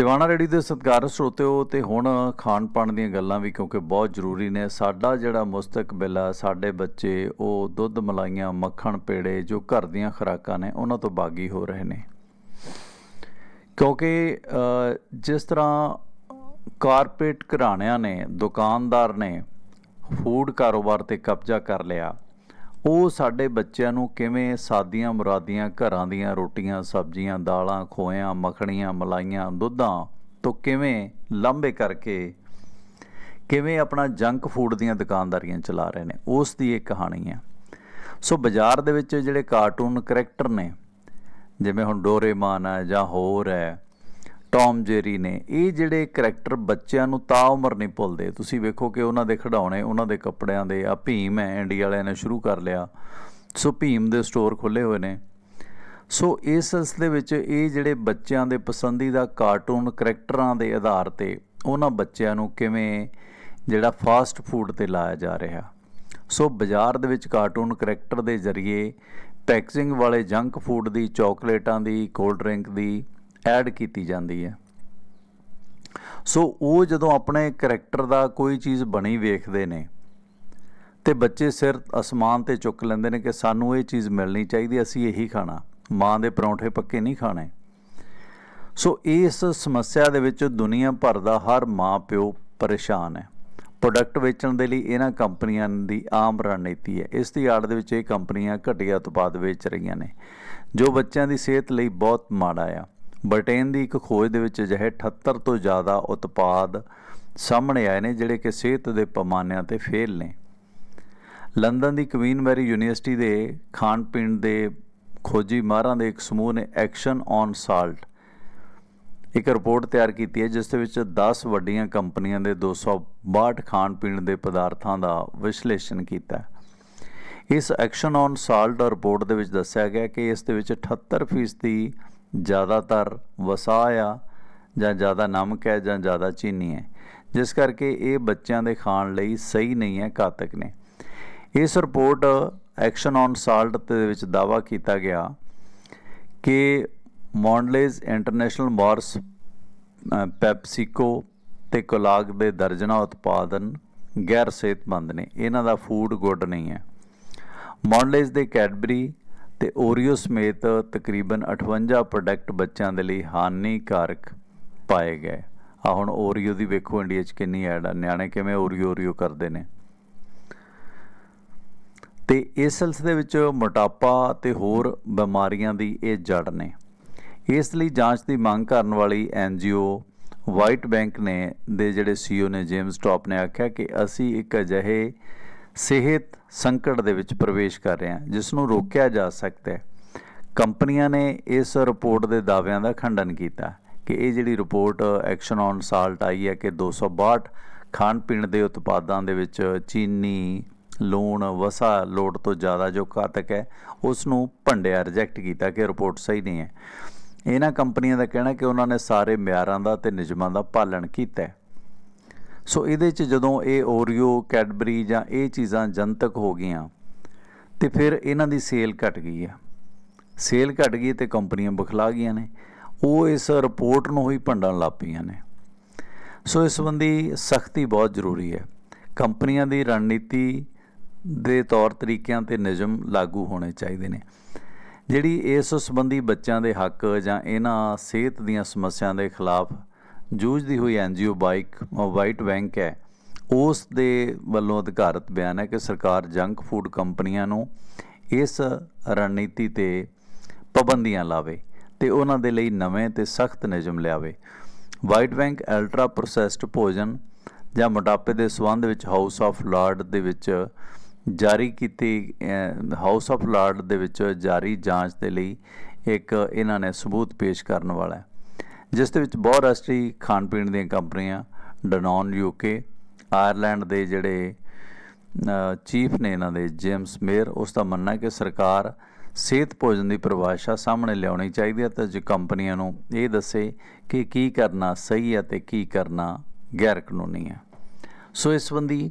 Tiwana ready ਦੇ ਸਤਿਕਾਰ ਸਰੋਤਿਓ ਤੇ ਹੁਣ ਖਾਣ ਪਾਣ ਦੀਆਂ ਗੱਲਾਂ ਵੀ ਕਿਉਂਕਿ ਬਹੁਤ ਜ਼ਰੂਰੀ ਨੇ। ਸਾਡਾ ਜਿਹੜਾ ਮੁਸਤਕਬਲ ਆ, ਸਾਡੇ ਬੱਚੇ, ਉਹ ਦੁੱਧ ਮਲਾਈਆਂ, ਮੱਖਣ, ਪੇੜੇ ਜੋ ਘਰ ਦੀਆਂ ਖੁਰਾਕਾਂ ਨੇ, ਉਹਨਾਂ ਤੋਂ ਬਾਗੀ ਹੋ ਰਹੇ ਨੇ। ਕਿਉਂਕਿ ਜਿਸ ਤਰ੍ਹਾਂ ਕਾਰਪੋਰੇਟ ਘਰਾਣਿਆਂ ਨੇ, ਦੁਕਾਨਦਾਰ ਨੇ, ਫੂਡ ਕਾਰੋਬਾਰ ਤੇ ਕਬਜ਼ਾ ਕਰ ਲਿਆ ਉਹ ਸਾਡੇ ਬੱਚਿਆਂ ਨੂੰ ਕਿਵੇਂ ਸਾਦੀਆਂ ਮੁਰਾਦੀਆਂ ਘਰਾਂ ਦੀਆਂ ਰੋਟੀਆਂ, ਸਬਜ਼ੀਆਂ, ਦਾਲਾਂ, ਖੋਇਆਂ, ਮੱਖਣੀਆਂ, ਮਲਾਈਆਂ, ਦੁੱਧਾਂ ਤੋਂ ਕਿਵੇਂ ਲਾਂਭੇ ਕਰਕੇ ਕਿਵੇਂ ਆਪਣਾ ਜੰਕ ਫੂਡ ਦੀਆਂ ਦੁਕਾਨਦਾਰੀਆਂ ਚਲਾ ਰਹੇ ਨੇ, ਉਸ ਦੀ ਇਹ ਕਹਾਣੀ ਹੈ। ਸੋ ਬਾਜ਼ਾਰ ਦੇ ਵਿੱਚ ਜਿਹੜੇ ਕਾਰਟੂਨ ਕਰੈਕਟਰ ਨੇ, ਜਿਵੇਂ ਹੁਣ ਡੋਰੇਮਾਨ ਹੈ ਜਾਂ ਹੋਰ ਹੈ ਟੌਮ ਜੇਰੀ ਨੇ, ਇਹ ਜਿਹੜੇ ਕਰੈਕਟਰ ਬੱਚਿਆਂ ਨੂੰ ਤਾਂ ਉਮਰ ਨਹੀਂ ਭੁੱਲਦੇ। ਤੁਸੀਂ ਵੇਖੋ ਕਿ ਉਹਨਾਂ ਦੇ ਖਿਡੌਣੇ, ਉਹਨਾਂ ਦੇ ਕੱਪੜਿਆਂ ਦੇ ਆ ਭੀਮ ਹੈ, ਇੰਡੀਆ ਵਾਲਿਆਂ ਨੇ ਸ਼ੁਰੂ ਕਰ ਲਿਆ। ਸੋ ਭੀਮ ਦੇ ਸਟੋਰ ਖੁੱਲੇ ਹੋਏ ਨੇ। ਸੋ ਇਸ ਸਿਲਸਿਲੇ ਵਿੱਚ ਇਹ ਜਿਹੜੇ ਬੱਚਿਆਂ ਦੇ ਪਸੰਦੀਦਾ ਕਾਰਟੂਨ ਕਰੈਕਟਰਾਂ ਦੇ ਆਧਾਰ ਤੇ ਉਹਨਾਂ ਬੱਚਿਆਂ ਨੂੰ ਕਿਵੇਂ ਜਿਹੜਾ ਫਾਸਟ ਫੂਡ ਤੇ ਲਾਇਆ ਜਾ ਰਿਹਾ। ਸੋ ਬਾਜ਼ਾਰ ਦੇ ਵਿੱਚ ਕਾਰਟੂਨ ਕਰੈਕਟਰ ਦੇ ਜ਼ਰੀਏ ਪੈਕੇਜਿੰਗ ਵਾਲੇ ਜੰਕ ਫੂਡ ਦੀ ਚਾਕਲੇਟਾਂ ਦੀ ਕੋਲਡ ਡਰਿੰਕ ਦੀ ਐਡ ਕੀਤੀ ਜਾਂਦੀ ਹੈ। ਸੋ ਉਹ ਜਦੋਂ ਆਪਣੇ ਕਰੈਕਟਰ ਦਾ ਕੋਈ ਚੀਜ਼ ਬਣੀ ਵੇਖਦੇ ਨੇ ਤੇ ਬੱਚੇ ਸਿਰ ਅਸਮਾਨ ਤੇ ਚੁੱਕ ਲੈਂਦੇ ਨੇ ਕਿ ਸਾਨੂੰ ਇਹ ਚੀਜ਼ ਮਿਲਣੀ ਚਾਹੀਦੀ, ਅਸੀਂ ਇਹੀ ਖਾਣਾ। ਮਾਂ ਦੇ ਪਰੌਂਠੇ ਪੱਕੇ ਨਹੀਂ ਖਾਣੇ। ਸੋ ਇਸ ਸਮੱਸਿਆ ਦੇ ਵਿੱਚ ਦੁਨੀਆ ਭਰ ਦਾ ਹਰ ਮਾਂ ਪਿਓ ਪਰੇਸ਼ਾਨ ਹੈ। ਪ੍ਰੋਡਕਟ ਵੇਚਣ ਦੇ ਲਈ ਇਹਨਾਂ ਕੰਪਨੀਆਂ ਦੀ ਆਮ ਰਣਨੀਤੀ ਹੈ। ਇਸ ਦੀ ਆੜ ਦੇ ਵਿੱਚ ਇਹ ਕੰਪਨੀਆਂ ਘਟੀਆ ਉਤਪਾਦ ਵੇਚ ਰਹੀਆਂ ਨੇ। ਜੋ ਬੱਚਿਆਂ ਦੀ ਸਿਹਤ ਲਈ ਬਹੁਤ ਮਾੜਾ ਆ। ਬ੍ਰਿਟੇਨ ਦੀ ਇੱਕ ਖੋਜ ਦੇ ਵਿੱਚ ਅਜਿਹੇ 78 ਤੋਂ ਜ਼ਿਆਦਾ ਉਤਪਾਦ ਸਾਹਮਣੇ ਆਏ ਨੇ ਜਿਹੜੇ ਕਿ ਸਿਹਤ ਦੇ ਪੈਮਾਨਿਆਂ ਤੇ ਫੇਲ ਨੇ ਲੰਡਨ ਦੀ ਕੁਈਨ ਮੈਰੀ ਯੂਨੀਵਰਸਿਟੀ ਦੇ ਖਾਣ ਪੀਣ ਦੇ ਖੋਜੀ ਮਾਹਰਾਂ ਦੇ ਇੱਕ ਸਮੂਹ ਨੇ ਐਕਸ਼ਨ ਔਨ ਸਾਲਟ ਇੱਕ ਰਿਪੋਰਟ ਤਿਆਰ ਕੀਤੀ ਹੈ ਜਿਸ ਦੇ ਵਿੱਚ 10 ਵੱਡੀਆਂ ਕੰਪਨੀਆਂ ਦੇ 262 ਖਾਣ ਪੀਣ ਦੇ ਪਦਾਰਥਾਂ ਦਾ ਵਿਸ਼ਲੇਸ਼ਣ ਕੀਤਾ ਹੈ। ਇਸ ਐਕਸ਼ਨ ਔਨ ਸਾਲਟ ਰਿਪੋਰਟ ਦੇ ਵਿੱਚ ਦੱਸਿਆ ਗਿਆ ਕਿ ਇਸ ਦੇ ਵਿੱਚ 78% ਦੀ ਜ਼ਿਆਦਾਤਰ ਵਸਾ ਆ ਜਾਂ ਜ਼ਿਆਦਾ ਨਮਕ ਹੈ ਜਾਂ ਜ਼ਿਆਦਾ ਚੀਨੀ ਹੈ। ਜਿਸ ਕਰਕੇ ਇਹ ਬੱਚਿਆਂ ਦੇ ਖਾਣ ਲਈ ਸਹੀ ਨਹੀਂ ਹੈ, ਘਾਤਕ ਨੇ। ਇਸ ਰਿਪੋਰਟ ਐਕਸ਼ਨ ਔਨ ਸਾਲਟ ਦੇ ਵਿੱਚ ਦਾਵਾ ਕੀਤਾ ਗਿਆ ਕਿ ਮੌਂਡਲੇਜ਼ ਇੰਟਰਨੈਸ਼ਨਲ ਮੋਰਸ ਪੈਪਸੀਕੋ ਤੇ ਕੋਲਾਗ ਦੇ ਦਰਜਨਾ ਉਤਪਾਦਨ ਗੈਰ ਸਿਹਤਮੰਦ ਨੇ। ਇਹਨਾਂ ਦਾ ਫੂਡ ਗੁੱਡ ਨਹੀਂ ਹੈ। ਮੌਂਡਲੇਜ਼ ਦੇ ਕੈਡਬਰੀ ਤੇ ਓਰੀਓ ਸਮੇਤ ਤਕਰੀਬਨ 58 ਪ੍ਰੋਡਕਟ ਬੱਚਿਆਂ ਦੇ ਲਈ ਹਾਨੀਕਾਰਕ ਪਾਏ ਗਏ। ਆ ਹੁਣ ਓਰੀਓ ਦੀ ਵੇਖੋ ਇੰਡੀਆ 'ਚ ਕਿੰਨੀ ਐਡ ਆ। ਨਿਆਣੇ ਕਿਵੇਂ ਓਰੀਓ ਓਰੀਓ ਕਰਦੇ ਨੇ। ਤੇ ਇਸ ਸਿਲਸਿਲੇ ਵਿੱਚ ਮੋਟਾਪਾ ਤੇ ਹੋਰ ਬਿਮਾਰੀਆਂ ਦੀ ਇਹ ਜੜ ਨੇ। ਇਸ ਲਈ ਜਾਂਚ ਦੀ ਮੰਗ ਕਰਨ ਵਾਲੀ ਐਨਜੀਓ ਵਾਈਟ ਬੈਂਕ ਨੇ ਦੇ ਜਿਹੜੇ ਸੀਈਓ ਨੇ ਜੇਮਸ ਟੌਪ ਨੇ ਆਖਿਆ ਕਿ ਅਸੀਂ ਇੱਕ ਅਜਿਹੇ ਸਿਹਤ ਸੰਕਟ ਦੇ ਵਿੱਚ ਪ੍ਰਵੇਸ਼ ਕਰ ਰਹੇ ਹਾਂ ਜਿਸ ਨੂੰ ਰੋਕਿਆ ਜਾ ਸਕਦਾ ਹੈ। ਕੰਪਨੀਆਂ ਨੇ ਇਸ ਰਿਪੋਰਟ ਦੇ ਦਾਅਵਿਆਂ ਦਾ ਖੰਡਨ ਕੀਤਾ ਕਿ ਇਹ ਜਿਹੜੀ ਰਿਪੋਰਟ ਐਕਸ਼ਨ ਔਨ ਸਾਲਟ ਆਈ ਹੈ ਕਿ 262 ਖਾਣ ਪੀਣ ਦੇ ਉਤਪਾਦਾਂ ਦੇ ਵਿੱਚ ਚੀਨੀ ਲੂਣ ਵਸਾ ਲੋੜ ਤੋਂ ਜ਼ਿਆਦਾ ਜੋ ਘਾਤਕ ਹੈ ਉਸ ਨੂੰ ਭੰਡਿਆ, ਰਿਜੈਕਟ ਕੀਤਾ ਕਿ ਰਿਪੋਰਟ ਸਹੀ ਨਹੀਂ ਹੈ। ਇਹਨਾਂ ਕੰਪਨੀਆਂ ਦਾ ਕਹਿਣਾ ਕਿ ਉਹਨਾਂ ਨੇ ਸਾਰੇ ਮਿਆਰਾਂ ਦਾ ਤੇ ਨਿਯਮਾਂ ਦਾ ਪਾਲਣ ਕੀਤਾ ਹੈ। ਸੋ ਇਹਦੇ 'ਚ ਜਦੋਂ ਇਹ ਓਰੀਓ ਕੈਡਬਰੀ ਜਾਂ ਇਹ ਚੀਜ਼ਾਂ ਜਨਤਕ ਹੋ ਗਈਆਂ, ਤੇ ਫਿਰ ਇਹਨਾਂ ਦੀ ਸੇਲ ਘਟ ਗਈ ਹੈ ਸੇਲ ਘਟ ਗਈ ਤੇ ਕੰਪਨੀਆਂ ਬਖਲਾ ਗਈਆਂ ਨੇ। ਉਹ ਇਸ ਰਿਪੋਰਟ ਨੂੰ ਹੀ ਭੰਡਣ ਲੱਗ ਪਈਆਂ ਨੇ। ਸੋ ਇਸ ਸੰਬੰਧੀ ਸਖਤੀ ਬਹੁਤ ਜ਼ਰੂਰੀ ਹੈ। ਕੰਪਨੀਆਂ ਦੀ ਰਣਨੀਤੀ ਦੇ ਤੌਰ ਤਰੀਕਿਆਂ ਤੇ ਨਿਯਮ ਲਾਗੂ ਹੋਣੇ ਚਾਹੀਦੇ ਨੇ। ਜਿਹੜੀ ਇਸ ਸੰਬੰਧੀ ਬੱਚਿਆਂ ਦੇ ਹੱਕ ਜਾਂ ਇਹਨਾਂ ਸਿਹਤ ਦੀਆਂ ਸਮੱਸਿਆਵਾਂ ਦੇ ਖਿਲਾਫ ਜੂਝਦੀ ਹੋਈ ਐਨਜੀਓ ਬਾਈਕ ਵਾਈਟ ਬੈਂਕ ਹੈ। ਉਸ ਦੇ ਵੱਲੋਂ ਅਧਿਕਾਰਤ ਬਿਆਨ ਹੈ ਕਿ ਸਰਕਾਰ ਜੰਕ ਫੂਡ ਕੰਪਨੀਆਂ ਨੂੰ ਇਸ ਰਣਨੀਤੀ ਤੇ ਪਾਬੰਦੀਆਂ ਲਾਵੇ ਤੇ ਉਹਨਾਂ ਦੇ ਲਈ ਨਵੇਂ ਤੇ ਸਖਤ ਨਿਯਮ ਲਿਆਵੇ। ਵਾਈਟ ਬੈਂਕ ਅਲਟਰਾ ਪ੍ਰੋਸੈਸਡ ਭੋਜਨ ਜਾਂ ਮੋਟਾਪੇ ਦੇ ਸਬੰਧ ਵਿੱਚ ਹਾਊਸ ਆਫ ਲਾਰਡ ਦੇ ਵਿੱਚ ਜਾਰੀ ਕੀਤੀ ਹਾਊਸ ਆਫ ਲਾਰਡ ਦੇ ਵਿੱਚ ਜਾਰੀ ਜਾਂਚ ਦੇ ਲਈ ਇੱਕ ਇਹਨਾਂ ਨੇ ਸਬੂਤ ਪੇਸ਼ ਕਰਨ ਵਾਲਾ ਹੈ। ਜਿਸ ਦੇ ਵਿੱਚ ਬਹੁਰਾਸ਼ਟਰੀ ਖਾਣ ਪੀਣ ਦੀਆਂ ਕੰਪਨੀਆਂ ਡਨੌਨ ਯੂਕੇ ਆਇਰਲੈਂਡ ਦੇ ਜਿਹੜੇ ਚੀਫ ਨੇ ਇਹਨਾਂ ਦੇ ਜੇਮਸ ਮੇਅਰ ਉਸ ਦਾ ਮੰਨਣਾ ਹੈ ਕਿ ਸਰਕਾਰ ਸਿਹਤ ਭੋਜਨ ਦੀ ਪਰਿਭਾਸ਼ਾ ਸਾਹਮਣੇ ਲਿਆਉਣੀ ਚਾਹੀਦੀ ਹੈ ਤੇ ਜੇ ਕੰਪਨੀਆਂ ਨੂੰ ਇਹ ਦੱਸੇ ਕਿ ਕੀ ਕਰਨਾ ਸਹੀ ਹੈ ਤੇ ਕੀ ਕਰਨਾ ਗੈਰ ਕਾਨੂੰਨੀ ਹੈ। ਸੋ ਇਸ ਸੰਬੰਧੀ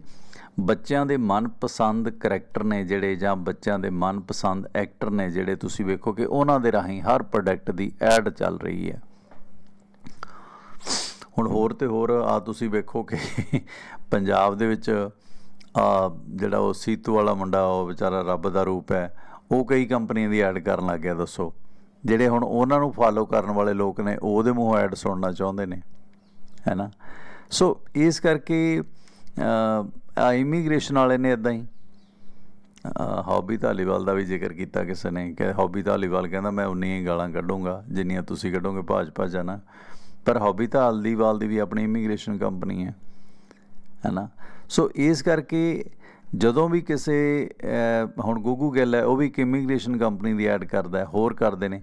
ਬੱਚਿਆਂ ਦੇ ਮਨਪਸੰਦ ਕਰੈਕਟਰ ਨੇ ਜਿਹੜੇ ਜਾਂ ਬੱਚਿਆਂ ਦੇ ਮਨਪਸੰਦ ਐਕਟਰ ਨੇ ਜਿਹੜੇ ਤੁਸੀਂ ਵੇਖੋ ਕਿ ਉਹਨਾਂ ਦੇ ਰਾਹੀਂ ਹਰ ਪ੍ਰੋਡਕਟ ਦੀ ਐਡ ਚੱਲ ਰਹੀ ਹੈ। ਹੁਣ ਹੋਰ ਤੇ ਹੋਰ ਆ ਤੁਸੀਂ ਵੇਖੋ ਕਿ ਪੰਜਾਬ ਦੇ ਵਿੱਚ, ਆ ਜਿਹੜਾ ਉਹ ਸੀਤੂ ਵਾਲਾ ਮੁੰਡਾ, ਉਹ ਵਿਚਾਰਾ ਰੱਬ ਦਾ ਰੂਪ ਹੈ। ਉਹ ਕਈ ਕੰਪਨੀਆਂ ਦੀ ਐਡ ਕਰਨ ਲੱਗ ਗਿਆ, ਦੱਸੋ। ਜਿਹੜੇ ਹੁਣ ਉਹਨਾਂ ਨੂੰ ਫਾਲੋ ਕਰਨ ਵਾਲੇ ਲੋਕ ਨੇ, ਉਹਦੇ ਮੂੰਹੋਂ ਐਡ ਸੁਣਨਾ ਚਾਹੁੰਦੇ ਨੇ, ਹੈ ਨਾ? ਸੋ ਇਸ ਕਰਕੇ ਆ ਇਮੀਗ੍ਰੇਸ਼ਨ ਵਾਲੇ ਨੇ ਇਦਾਂ ਹੀ ਹੌਬੀ ਧਾਲੀਵਾਲ ਦਾ ਵੀ ਜ਼ਿਕਰ ਕੀਤਾ ਕਿਸੇ ਨੇ, ਕਿ ਹੌਬੀ ਧਾਲੀਵਾਲ ਕਹਿੰਦਾ, ਮੈਂ ਉਨੀਆਂ ਹੀ ਗਾਲਾਂ ਕੱਢੂੰਗਾ, ਜਿੰਨੀਆਂ ਤੁਸੀਂ ਕੱਢੋਗੇ ਭਾਜਪਾ ਜਾਣਾ ਪਰ ਹੌਬੀ ਹਲਦੀਵਾਲ ਦੀ ਵੀ ਆਪਣੀ ਇਮੀਗ੍ਰੇਸ਼ਨ ਕੰਪਨੀ ਹੈ ਹੈ ਨਾ ਸੋ ਇਸ ਕਰਕੇ ਜਦੋਂ ਵੀ ਕਿਸੇ ਹੁਣ ਗੂਗੂ ਗੱਲ ਹੈ, ਉਹ ਵੀ ਇੱਕ ਇਮੀਗ੍ਰੇਸ਼ਨ ਕੰਪਨੀ ਦੀ ਐਡ ਕਰਦਾ ਹੈ, ਹੋਰ ਕਰਦੇ ਨੇ।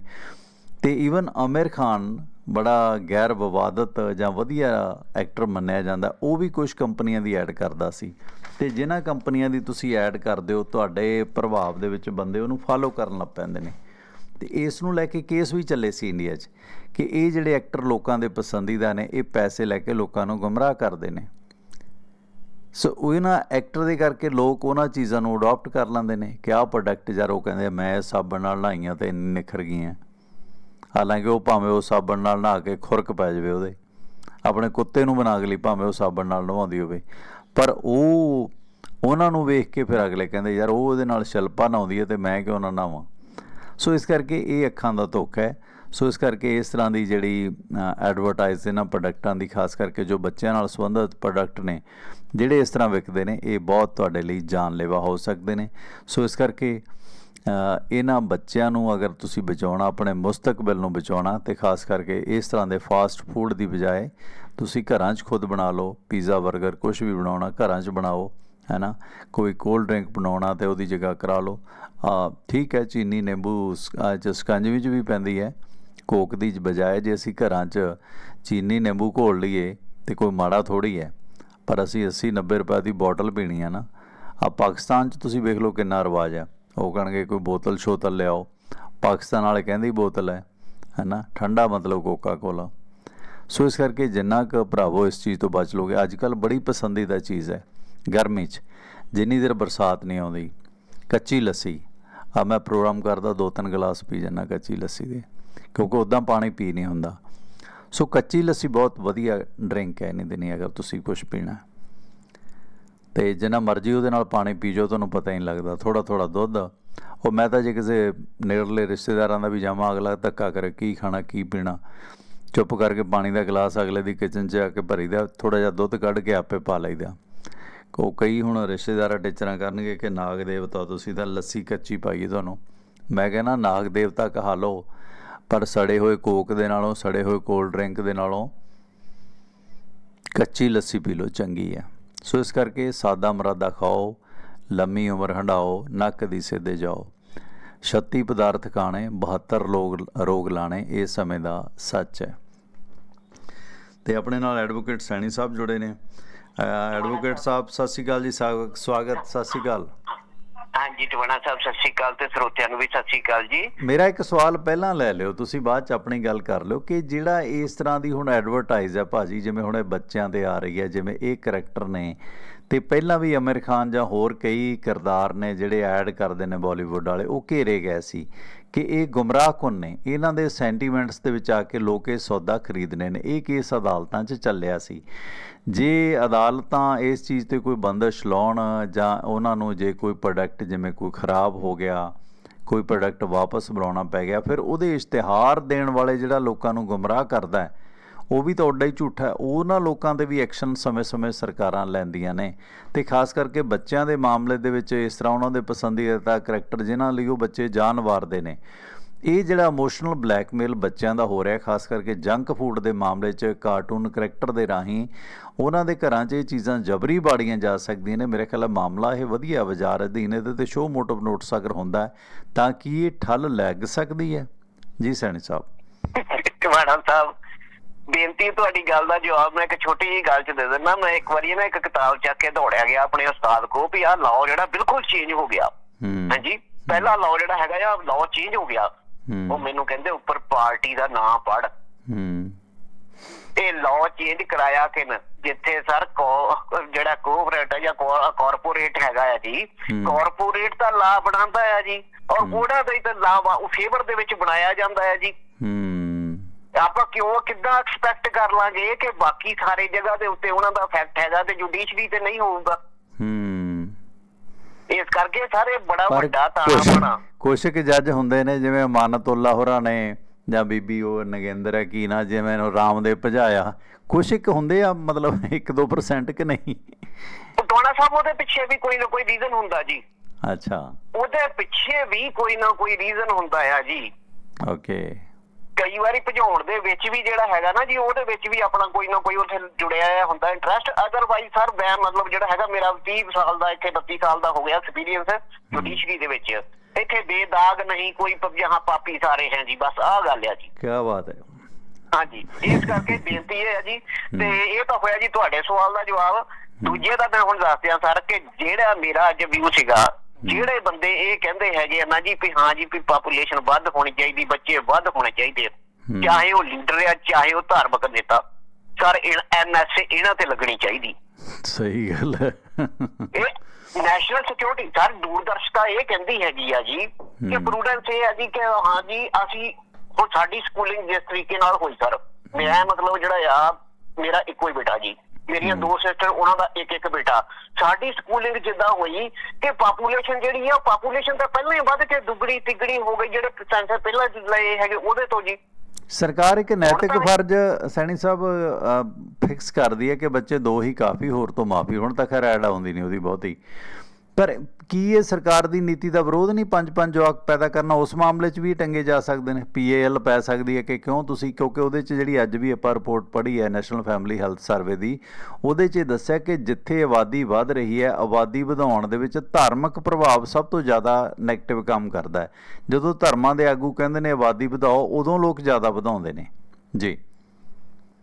ਤੇ ਈਵਨ ਆਮਿਰ ਖਾਨ ਬੜਾ ਗੈਰ ਵਿਵਾਦਤ ਜਾਂ ਵਧੀਆ ਐਕਟਰ ਮੰਨਿਆ ਜਾਂਦਾ, ਉਹ ਵੀ ਕੁਝ ਕੰਪਨੀਆਂ ਦੀ ਐਡ ਕਰਦਾ ਸੀ। ਤੇ ਜਿਨ੍ਹਾਂ ਕੰਪਨੀਆਂ ਦੀ ਤੁਸੀਂ ਐਡ ਕਰਦੇ ਹੋ, ਤੁਹਾਡੇ ਪ੍ਰਭਾਵ ਦੇ ਵਿੱਚ ਬੰਦੇ ਉਹਨੂੰ ਫਾਲੋ ਕਰਨ ਲੱਗ ਪੈਂਦੇ ਨੇ। ਤੇ ਇਸ ਨੂੰ ਲੈ ਕੇ ਕੇਸ ਵੀ ਚੱਲੇ ਸੀ ਇੰਡੀਆ 'ਚ ਕਿ ਇਹ ਜਿਹੜੇ ਐਕਟਰ ਲੋਕਾਂ ਦੇ ਪਸੰਦੀਦਾ ਨੇ, ਇਹ ਪੈਸੇ ਲੈ ਕੇ ਲੋਕਾਂ ਨੂੰ ਗੁੰਮਰਾਹ ਕਰਦੇ ਨੇ। ਸੋ ਉਹਨਾਂ ਐਕਟਰ ਦੇ ਕਰਕੇ ਲੋਕ ਉਹਨਾਂ ਚੀਜ਼ਾਂ ਨੂੰ ਅਡਾਪਟ ਕਰ ਲੈਂਦੇ ਨੇ ਕਿ ਆਹ ਪ੍ਰੋਡਕਟ ਯਾਰ ਉਹ ਕਹਿੰਦੇ ਮੈਂ ਸਾਬਣ ਨਾਲ ਨਹਾਈਆਂ ਤੇ ਇੰਨੀ ਨਿਖਰ ਗਈਆਂ। ਹਾਲਾਂਕਿ ਉਹ ਭਾਵੇਂ ਉਹ ਸਾਬਣ ਨਾਲ ਨਹਾ ਕੇ ਖੁਰਕ ਪੈ ਜਾਵੇ ਉਹਦੇ, ਆਪਣੇ ਕੁੱਤੇ ਨੂੰ ਬਣਾ ਕੇ ਲਈ ਭਾਵੇਂ ਉਹ ਸਾਬਣ ਨਾਲ ਨਹਾਉਂਦੀ ਹੋਵੇ। ਪਰ ਉਹ, ਉਹਨਾਂ ਨੂੰ ਵੇਖ ਕੇ ਫਿਰ ਅਗਲੇ ਕਹਿੰਦੇ, ਯਾਰ ਉਹ ਉਹਦੇ ਨਾਲ ਸ਼ਿਲਪਾ ਨਹਾਉਂਦੀ ਹੈ ਤੇ ਮੈਂ ਕਿਉਂ ਨਾ ਨਹਾਵਾਂ? ਸੋ ਇਸ ਕਰਕੇ ਇਹ ਅੱਖਾਂ ਦਾ ਧੋਖਾ ਹੈ। ਸੋ ਇਸ ਕਰਕੇ ਇਸ ਤਰ੍ਹਾਂ ਦੀ ਜਿਹੜੀ ਐਡਵਰਟਾਈਜ਼ ਇਹਨਾਂ ਪ੍ਰੋਡਕਟਾਂ ਦੀ, ਖਾਸ ਕਰਕੇ ਜੋ ਬੱਚਿਆਂ ਨਾਲ ਸੰਬੰਧਿਤ ਪ੍ਰੋਡਕਟ ਨੇ, ਜਿਹੜੇ ਇਸ ਤਰ੍ਹਾਂ ਵਿਕਦੇ ਨੇ, ਇਹ ਬਹੁਤ ਤੁਹਾਡੇ ਲਈ ਜਾਨਲੇਵਾ ਹੋ ਸਕਦੇ ਨੇ। ਸੋ ਇਸ ਕਰਕੇ ਇਹਨਾਂ ਬੱਚਿਆਂ ਨੂੰ ਅਗਰ ਤੁਸੀਂ ਬਚਾਉਣਾ, ਆਪਣੇ ਮੁਸਤਕਬਲ ਨੂੰ ਬਚਾਉਣਾ, ਤੇ ਖਾਸ ਕਰਕੇ ਇਸ ਤਰ੍ਹਾਂ ਦੇ ਫਾਸਟ ਫੂਡ ਦੀ ਬਜਾਏ ਤੁਸੀਂ ਘਰਾਂ 'ਚ ਖੁਦ ਬਣਾ ਲਓ ਪੀਜ਼ਾ 버ਗਰ ਕੁਝ ਵੀ ਬਣਾਉਣਾ, ਘਰਾਂ 'ਚ ਬਣਾਓ। ਹੈ ਨਾ? ਕੋਈ ਕੋਲਡ ਡਰਿੰਕ ਬਣਾਉਣਾ ਤੇ ਉਹਦੀ ਜਗ੍ਹਾ ਕਰਾ ਲਓ। ਆ, ਠੀਕ ਹੈ, ਚੀਨੀ ਨਿੰਬੂ ਸਕੰਜ ਵਿੱਚ ਵੀ ਪੈਂਦੀ ਹੈ। ਕੋਕ ਦੀ ਬਜਾਏ ਜੇ ਅਸੀਂ ਘਰਾਂ 'ਚ ਚੀਨੀ ਨਿੰਬੂ ਘੋਲ ਲਈਏ ਤੇ ਕੋਈ ਮਾੜਾ ਥੋੜੀ ਹੈ। ਪਰ ਅਸੀਂ 80 90 ਰੁਪਏ ਦੀ ਬੋਟਲ ਪੀਣੀ ਆ ਨਾ। ਆ, ਪਾਕਿਸਤਾਨ 'ਚ ਤੁਸੀਂ ਵੇਖ ਲਓ ਕਿੰਨਾ ਰਿਵਾਜ ਹੈ। ਉਹ ਕਹਿਣਗੇ ਕੋਈ ਬੋਤਲ ਸ਼ੋਤਲ ਲਿਆਓ। ਪਾਕਿਸਤਾਨ ਵਾਲੇ ਕਹਿੰਦੇ ਬੋਤਲ ਹੈ ਹੈਨਾ ਠੰਡਾ ਮਤਲਬ ਕੋਕਾ ਕੋਲਾ ਸੋ ਇਸ ਕਰਕੇ ਜਿੰਨਾ ਕੁ ਭਰਾਵੋ ਇਸ ਚੀਜ਼ ਤੋਂ ਬਚ ਲੋਗੇ। ਅੱਜ ਕੱਲ ਬੜੀ ਪਸੰਦੀਦਾ ਚੀਜ਼ ਹੈ। ਗਰਮੀ 'ਚ, ਜਿੰਨੀ ਦੇਰ ਬਰਸਾਤ ਨਹੀਂ ਆਉਂਦੀ, ਕੱਚੀ ਲੱਸੀ। ਆ ਮੈਂ ਪ੍ਰੋਗਰਾਮ ਕਰਦਾ, ਦੋ ਤਿੰਨ ਗਲਾਸ ਪੀ ਜਾਂਦਾ ਕੱਚੀ ਲੱਸੀ ਦੇ, ਕਿਉਂਕਿ ਉਦਾਂ ਪਾਣੀ ਪੀ ਨਹੀਂ ਹੁੰਦਾ। ਸੋ ਕੱਚੀ ਲੱਸੀ ਬਹੁਤ ਵਧੀਆ ਡਰਿੰਕ ਹੈ ਨਹੀਂ ਦੇਣੀ ਅਗਰ ਤੁਸੀਂ ਕੁਝ ਪੀਣਾ। ਹੈ। ਤੇ ਜਿੰਨਾ ਮਰਜ਼ੀ ਉਹਦੇ ਨਾਲ ਪਾਣੀ ਪੀ ਜਾਓ, ਤੁਹਾਨੂੰ ਪਤਾ ਹੀ ਨਹੀਂ ਲੱਗਦਾ। ਥੋੜਾ ਥੋੜਾ ਦੁੱਧ। ਉਹ ਮੈਂ ਤਾਂ ਜੇ ਕਿਸੇ ਨੇੜਲੇ ਰਿਸ਼ਤੇਦਾਰਾਂ ਦਾ ਵੀ ਜਾਵਾਂ, ਅਗਲਾ ਧੱਕਾ ਕਰੇ, ਕੀ ਖਾਣਾ, ਕੀ ਪੀਣਾ। ਚੁੱਪ ਕਰਕੇ ਪਾਣੀ ਦਾ ਗਲਾਸ ਅਗਲੇ ਦੀ ਕਿਚਨ 'ਚ ਆ ਕੇ ਭਰੀਦਾ ਥੋੜਾ ਜਿਹਾ ਦੁੱਧ ਕੱਢ ਕੇ ਆਪੇ ਪਾ ਲਈਦਾ। ਕੋ ਕਈ ਹੁਣ ਰਿਸ਼ਤੇਦਾਰ ਟਿਚਰਾਂ ਕਰਨਗੇ ਕਿ ਨਾਗ ਦੇਵਤਾ, ਤੁਸੀਂ ਤਾਂ ਲੱਸੀ ਕੱਚੀ ਪਾਈਏ ਤੁਹਾਨੂੰ। ਮੈਂ ਕਹਿੰਦਾ, ਨਾਗ ਦੇਵਤਾ ਕਹਾ ਲਓ, ਪਰ ਸੜੇ ਹੋਏ ਕੋਕ ਦੇ ਨਾਲੋਂ, ਸੜੇ ਹੋਏ ਕੋਲਡ ਡਰਿੰਕ ਦੇ ਨਾਲੋਂ ਕੱਚੀ ਲੱਸੀ ਪੀ ਲਓ, ਚੰਗੀ ਹੈ। ਸੋ ਇਸ ਕਰਕੇ ਸਾਦਾ ਮਰਾਦਾ ਖਾਓ, ਲੰਮੀ ਉਮਰ ਹੰਡਾਓ ਨੱਕ ਦੀ ਸਿੱਧੇ ਜਾਓ। 36 ਪਦਾਰਥ ਖਾਣੇ 72 ਲੋਗ ਰੋਗ ਲਾਣੇ, ਇਹ ਸਮੇਂ ਦਾ ਸੱਚ ਹੈ। ਤੇ ਆਪਣੇ ਨਾਲ ਐਡਵੋਕੇਟ ਸੈਣੀ ਸਾਹਿਬ ਜੁੜੇ ਨੇ। ਐਡਵੋਕੇਟ ਸਾਹਿਬ ਸਤਿ ਸ਼੍ਰੀ ਅਕਾਲ ਜੀ ਸਵਾਗਤ ਸਤਿ ਸ਼੍ਰੀ ਅਕਾਲ। ਹਾਂਜੀ ਟਵਣਾ ਸਾਹਿਬ ਸਤਿ ਸ਼੍ਰੀ ਅਕਾਲ ਤੇ ਸਰੋਤਿਆਂ ਨੂੰ ਵੀ ਸਤਿ ਸ਼੍ਰੀ ਅਕਾਲ ਜੀ। ਮੇਰਾ ਇੱਕ ਸਵਾਲ ਪਹਿਲਾਂ ਲੈ ਲਿਓ ਤੁਸੀਂ ਬਾਅਦ ਚ ਆਪਣੀ ਗੱਲ ਕਰ ਲਿਓ ਕਿ ਜਿਹੜਾ ਇਸ ਤਰ੍ਹਾਂ ਦੀ ਹੁਣ ਐਡਵਰਟਾਈਜ਼ ਹੈ ਭਾਜੀ ਜਿਵੇਂ ਹੁਣ ਇਹ ਬੱਚਿਆਂ ਤੇ ਆ ਰਹੀ ਹੈ ਜਿਵੇਂ ਇਹ ਕਰੈਕਟਰ ਨੇ ਤੇ ਪਹਿਲਾਂ ਵੀ ਅਮੀਰ ਖਾਨ ਜਾਂ ਹੋਰ ਕਈ ਕਿਰਦਾਰ ਨੇ ਜਿਹੜੇ ਐਡ ਕਰਦੇ ਨੇ ਬਾਲੀਵੁੱਡ ਵਾਲੇ ਉਹ ਘੇਰੇ ਗਏ ਸੀ। ਕਿ ਇਹ ਗੁੰਮਰਾਹ ਕੁਨ ਨੇ? ਇਹਨਾਂ ਦੇ ਸੈਂਟੀਮੈਂਟਸ ਦੇ ਵਿੱਚ ਆ ਕੇ ਲੋਕ ਇਹ ਸੌਦਾ ਖਰੀਦਣੇ ਨੇ। ਇਹ ਕੇਸ ਅਦਾਲਤਾਂ 'ਚ ਚੱਲਿਆ ਸੀ। ਜੇ ਅਦਾਲਤਾਂ ਇਸ ਚੀਜ਼ ਤੇ ਕੋਈ ਬੰਦਸ਼ ਲਾਉਣ ਜਾਂ ਉਹਨਾਂ ਨੂੰ ਜੇ ਕੋਈ ਪ੍ਰੋਡਕਟ ਜਿਵੇਂ ਕੋਈ ਖਰਾਬ ਹੋ ਗਿਆ, ਕੋਈ ਪ੍ਰੋਡਕਟ ਵਾਪਸ ਬੁਲਾਉਣਾ ਪੈ ਗਿਆ, ਫਿਰ ਉਹਦੇ ਇਸ਼ਤਿਹਾਰ ਦੇਣ ਵਾਲੇ ਜਿਹੜਾ ਲੋਕਾਂ ਨੂੰ ਗੁੰਮਰਾਹ ਕਰਦਾ ਹੈ ਉਹ ਵੀ ਤਾਂ ਉੱਡਾ ਹੀ ਝੂਠਾ ਉਹਨਾਂ ਲੋਕਾਂ ਤੇ ਵੀ ਐਕਸ਼ਨ ਸਮੇਂ-ਸਮੇਂ ਸਰਕਾਰਾਂ ਲੈਂਦੀਆਂ ਨੇ। ਤੇ ਖਾਸ ਕਰਕੇ ਬੱਚਿਆਂ ਦੇ ਮਾਮਲੇ ਦੇ ਵਿੱਚ ਇਸ ਤਰ੍ਹਾਂ ਉਹਨਾਂ ਦੇ ਪਸੰਦੀਦਾ ਕਰੈਕਟਰ ਜਿਨ੍ਹਾਂ ਲਈ ਉਹ ਬੱਚੇ ਜਾਨ ਵਾਰਦੇ ਨੇ। ਇਹ ਜਿਹੜਾ ਇਮੋਸ਼ਨਲ ਬਲੈਕਮੇਲ ਬੱਚਿਆਂ ਦਾ ਹੋ ਰਿਹਾ ਖਾਸ ਕਰਕੇ ਜੰਕ ਫੂਡ ਦੇ ਮਾਮਲੇ 'ਚ ਕਾਰਟੂਨ ਕਰੈਕਟਰ ਦੇ ਰਾਹੀਂ, ਉਹਨਾਂ ਦੇ ਘਰਾਂ 'ਚ ਇਹ ਚੀਜ਼ਾਂ ਜਬਰੀ ਬਾੜੀਆਂ ਜਾ ਸਕਦੀਆਂ ਨੇ। ਮੇਰੇ ਖਿਆਲ ਮਾਮਲਾ ਇਹ ਵਧੀਆ ਵਿਚਾਰ ਅਧੀਨ ਇਹਦੇ ਤੇ ਸ਼ੋ ਮੋਟਿਵ ਨੋਟਿਸ ਅਗਰ ਹੁੰਦਾ ਤਾਂ ਕੀ ਇਹ ਠੱਲ ਲੱਗ ਸਕਦੀ ਹੈ? ਜੀ ਸੈਣੀ ਸਾਹਿਬ। ਟਵਾਣਾ ਸਾਹਿਬ ਬੇਨਤੀ ਤੁਹਾਡੀ ਗੱਲ ਦਾ ਜਵਾਬ ਮੈਂ ਇੱਕ ਛੋਟੀ ਜਿਹੀ ਗੱਲ ਚ ਦੇ ਦਿੰਦਾ। ਮੈਂ ਇੱਕ ਵਾਰੀ ਨਾ ਇੱਕ ਕਿਤਾਬ ਚੱਕ ਕੇ ਦੌੜਿਆ ਗਿਆ ਆਪਣੇ ਉਸਤਾਦ ਕੋ ਵੀ ਆਹ ਲਾਅ ਜਿਹੜਾ ਬਿਲਕੁਲ ਚੇਂਜ ਹੋ ਗਿਆ। ਹਾਂਜੀ? ਪਹਿਲਾ ਲਾਅ ਜਿਹੜਾ ਹੈਗਾ ਆ ਲਾਅ ਚੇਂਜ ਹੋ ਗਿਆ। ਉਹ ਮੈਨੂੰ ਕਹਿੰਦੇ ਉੱਪਰ ਪਾਰਟੀ ਦਾ ਨਾਂ ਪੜ ਇਹ ਲਾਅ ਚੇਂਜ ਕਰਾਇਆ ਕਿਨ? ਜਿੱਥੇ ਸਰ ਕੋ- ਜਿਹੜਾ ਕੋਆਪਰੇਟ ਹੈ ਜਾਂ ਕਾਰਪੋਰੇਟ ਹੈਗਾ ਆ ਜੀ। ਕਾਰਪੋਰੇਟ ਦਾ ਲਾਅ ਬਣਾਉਂਦਾ ਹੈ ਜੀ। ਔਰ ਉਹਨਾਂ ਦਾ ਹੀ ਤਾਂ ਫੇਵਰ ਦੇ ਵਿੱਚ ਬਣਾਇਆ ਜਾਂਦਾ ਹੈ ਜੀ। ਹੂੰ। ਆਪਾਂ ਕਿਉਂ ਕਿੱਦਾਂ ਐਕਸਪੈਕਟ ਕਰ ਲਾਂਗੇ ਕਿ ਬਾਕੀ ਸਾਰੇ ਜਗ੍ਹਾ ਦੇ ਉੱਤੇ ਉਹਨਾਂ ਦਾ ਇਫੈਕਟ ਹੈਗਾ ਤੇ ਜੁਡੀਸ਼ਰੀ ਤੇ ਨਹੀਂ ਹੋਊਗਾ? ਹੂੰ। ਇਸ ਕਰਕੇ ਸਾਰੇ ਬੜਾ ਵੱਡਾ ਤਾਣਾ ਬਣਾ। ਕੁਛ ਕੁ ਜੱਜ ਹੁੰਦੇ ਨੇ ਜਿਵੇਂ ਅਮਾਨਤੁੱਲਾ ਹੋਰਾਂ ਨੇ ਜਾਂ ਬੀਬੀ ਉਹ ਨਗੇਂਦਰ ਹੈ ਕੀ ਨਾ ਜਿਵੇਂ ਨੂੰ ਰਾਮਦੇਵ ਭਜਾਇਆ। ਕੁਛ ਇੱਕ ਹੁੰਦੇ ਆ ਮਤਲਬ 1-2% ਕਿ ਨਹੀਂ? ਟੋਣਾ ਸਾਹਿਬ ਉਹਦੇ ਪਿੱਛੇ ਵੀ ਕੋਈ ਨਾ ਕੋਈ ਰੀਜ਼ਨ ਹੁੰਦਾ ਜੀ। ਅੱਛਾ। ਉਹਦੇ ਪਿੱਛੇ ਵੀ ਕੋਈ ਨਾ ਕੋਈ ਰੀਜ਼ਨ ਹੁੰਦਾ ਆ ਜੀ। ਓਕੇ ਕਈ ਵਾਰੀ ਭਜਾਉਣ ਦੇ ਵਿੱਚ ਵੀ ਜਿਹੜਾ ਹੈਗਾ ਨਾ ਜੀ ਉਹਦੇ ਵਿੱਚ ਵੀ ਆਪਣਾ ਕੋਈ ਨਾ ਕੋਈ ਉੱਥੇ ਜੁੜਿਆ ਹੁੰਦਾ ਇੰਟਰਸਟ ਅਦਰਵਾਈਜ਼ ਸਰ ਮੈਂ ਮਤਲਬ ਜਿਹੜਾ ਹੈਗਾ ਮੇਰਾ 30 ਸਾਲ ਦਾ ਇੱਥੇ 32 ਸਾਲ ਦਾ ਹੋ ਗਿਆ ਐਕਸਪੀਰੀਅੰਸ ਜੁਡੀਸ਼ਰੀ ਦੇ ਵਿੱਚ। ਇੱਥੇ ਬੇਦਾਗ ਨਹੀਂ ਕੋਈ ਜਹਾਂ ਪਾਪੀ ਸਾਰੇ ਹੈ ਜੀ ਬਸ ਆਹ ਗੱਲ ਆ ਜੀ। ਕੀ ਬਾਤ ਹੈ। ਹਾਂਜੀ ਇਸ ਕਰਕੇ ਬੇਨਤੀ ਹੈ ਜੀ ਤੇ ਇਹ ਤਾਂ ਹੋਇਆ ਜੀ ਤੁਹਾਡੇ ਸਵਾਲ ਦਾ ਜਵਾਬ। ਦੂਜੇ ਦਾ ਮੈਂ ਹੁਣ ਦੱਸ ਦਿਆਂ ਸਰ ਕਿ ਜਿਹੜਾ ਮੇਰਾ ਅੱਜ ਵਿਊ ਸੀਗਾ ਜਿਹੜੇ ਬੰਦੇ ਇਹ ਕਹਿੰਦੇ ਹੈਗੇ ਆ ਨਾ ਜੀ ਵੀ ਹਾਂ ਜੀ ਵੀ ਪਾਪੂਲੇਸ਼ਨ ਵੱਧ ਹੋਣੀ ਚਾਹੀਦੀ ਬੱਚੇ ਵੱਧ ਹੋਣੇ ਚਾਹੀਦੇ ਆ। ਚਾਹੇ ਉਹ ਲੀਡਰ ਆ ਚਾਹੇ ਉਹ ਧਾਰਮਿਕ ਨੇਤਾ ਸਰ ਐਨਐਸਏ ਇਹਨਾਂ ਤੇ ਲੱਗਣੀ ਚਾਹੀਦੀ। ਸਹੀ ਗੱਲ ਹੈ। ਇਹ ਨੈਸ਼ਨਲ ਸਿਕਿਉਰਿਟੀ ਸਰ ਦੂਰਦਰਸ਼ਤਾ ਇਹ ਕਹਿੰਦੀ ਹੈਗੀ ਆ ਜੀ ਕਿ। ਪ੍ਰੂਡੈਂਸ ਇਹ ਹੈ ਜੀ ਕਿ ਹਾਂ ਜੀ ਅਸੀਂ ਹੁਣ ਸਾਡੀ ਸਕੂਲਿੰਗ ਜਿਸ ਤਰੀਕੇ ਨਾਲ ਹੋਈ ਸਰ। ਮੈਂ ਮਤਲਬ ਜਿਹੜਾ ਆ ਮੇਰਾ ਇੱਕੋ ਹੀ ਬੇਟਾ ਜੀ। ਮੇਰੀਆਂ ਦੋ ਸਿਸਟਰ ਉਹਨਾਂ ਦਾ ਇੱਕ ਇੱਕ ਬੇਟਾ। ਸਾਡੀ ਸਕੂਲਿੰਗ ਜਿੱਦਾਂ ਹੋਈ ਕਿ ਪਾਪੂਲੇਸ਼ਨ ਜਿਹੜੀ ਆ ਪਾਪੂਲੇਸ਼ਨ ਤਾਂ ਪਹਿਲਾਂ ਹੀ ਵੱਧ ਕੇ ਦੁੱਗਣੀ ਤਿੱਗਣੀ ਹੋ ਗਈ ਜਿਹੜੇ ਸੈਂਸਰ ਪਹਿਲਾਂ ਲਏ ਹੈਗੇ ਉਹਦੇ ਤੋਂ ਜੀ। ਸਰਕਾਰ ਇੱਕ ਨੈਤਿਕ ਫਰਜ਼ ਸੈਣੀ ਸਾਹਿਬ ਫਿਕਸ ਕਰਦੀ ਹੈ ਕਿ ਬੱਚੇ ਦੋ ਹੀ ਕਾਫੀ ਹੋਰ ਤੋਂ ਮਾਫੀ। ਹੁਣ ਤਾਂ ਖੈਰ ਐਡ ਆਉਂਦੀ ਨਹੀਂ ਉਹਦੀ ਬਹੁਤੀ। ਪਰ ਕੀ ਇਹ ਸਰਕਾਰ ਦੀ ਨੀਤੀ ਦਾ ਵਿਰੋਧ ਨਹੀਂ ਪੰਜ ਪੰਜ ਜਵਾਕ ਪੈਦਾ ਕਰਨਾ ਉਸ ਮਾਮਲੇ 'ਚ ਵੀ ਟੰਗੇ ਜਾ ਸਕਦੇ ਨੇ? ਪੀਏਐਲ ਪੈ ਸਕਦੀ ਹੈ ਕਿ ਕਿਉਂ? ਤੁਸੀਂ ਕਿਉਂਕਿ ਉਹਦੇ 'ਚ ਜਿਹੜੀ ਅੱਜ ਵੀ ਆਪਾਂ ਰਿਪੋਰਟ ਪੜ੍ਹੀ ਹੈ ਨੈਸ਼ਨਲ ਫੈਮਿਲੀ ਹੈਲਥ ਸਰਵੇ ਦੀ, ਉਹਦੇ 'ਚ ਇਹ ਦੱਸਿਆ ਕਿ ਜਿੱਥੇ ਆਬਾਦੀ ਵੱਧ ਰਹੀ ਹੈ, ਆਬਾਦੀ ਵਧਾਉਣ ਦੇ ਵਿੱਚ ਧਾਰਮਿਕ ਪ੍ਰਭਾਵ ਸਭ ਤੋਂ ਜ਼ਿਆਦਾ ਨੈਗੇਟਿਵ ਕੰਮ ਕਰਦਾ ਹੈ। ਜਦੋਂ ਧਰਮਾਂ ਦੇ ਆਗੂ ਕਹਿੰਦੇ ਨੇ ਆਬਾਦੀ ਵਧਾਓ, ਉਦੋਂ ਲੋਕ ਜ਼ਿਆਦਾ ਵਧਾਉਂਦੇ ਨੇ। ਜੀ।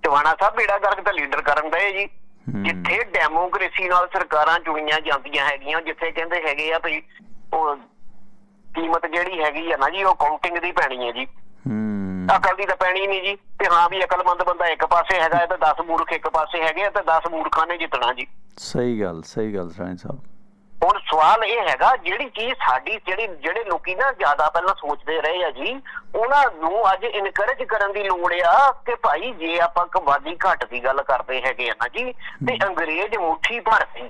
ਟਵਾਣਾ ਸਾਹਿਬ, ਬੇੜਾ ਗਰਕ ਤਾਂ ਲੀਡਰ ਕਰਨ ਦੇ ਜੀ। ਜਿੱਥੇ ਡੈਮੋਕ੍ਰੇਸੀ ਨਾਲ ਸਰਕਾਰਾਂ ਚੁਣੀਆਂ ਜਾਂਦੀਆਂ ਹੈਗੀਆਂ ਜਿੱਥੇ ਕਹਿੰਦੇ ਹੈਗੇ ਆ ਭਈ ਉਹ ਕੀਮਤ ਜਿਹੜੀ ਹੈਗੀ ਆ ਨਾ ਜੀ ਉਹ ਕਾਊਂਟਿੰਗ ਦੀ ਪੈਣੀ ਹੈ ਜੀ। ਹੂੰ। ਅਕਲ ਦੀ ਤਾਂ ਪੈਣੀ ਨਹੀਂ ਜੀ ਤੇ ਹਾਂ ਵੀ ਅਕਲਮੰਦ ਬੰਦਾ ਇੱਕ ਪਾਸੇ ਹੈਗਾ ਤੇ 10 ਮੂਰਖ ਇੱਕ ਪਾਸੇ ਹੈਗੇ ਆ ਤੇ 10 ਮੂਰਖਾਂ ਨੇ ਜਿੱਤਣਾ ਜੀ। ਸਹੀ ਗੱਲ ਸਹੀ ਗੱਲ ਸੈਣੀ ਸਾਹਿਬ। ਸਵਾਲ ਇਹ ਹੈਗਾ ਜਿਹੜੀ ਚੀਜ਼ ਸਾਡੀ ਜਿਹੜੀ ਜਿਹੜੇ ਲੋਕੀ ਨਾ ਜ਼ਿਆਦਾ ਪਹਿਲਾਂ ਸੋਚਦੇ ਰਹੇ ਆ ਜੀ ਉਹਨਾਂ ਨੂੰ ਅੱਜ ਇਨਕਰੇਜ ਕਰਨ ਦੀ ਲੋੜ ਆ ਕਿ ਭਾਈ ਜੇ ਆਪਾਂ ਕਬਾਦੀ ਘੱਟ ਦੀ ਗੱਲ ਕਰਦੇ ਹੈਗੇ ਆ ਨਾ ਜੀ ਤੇ ਅੰਗਰੇਜ਼ ਮੁੱਠੀ ਭਰ ਸੀ।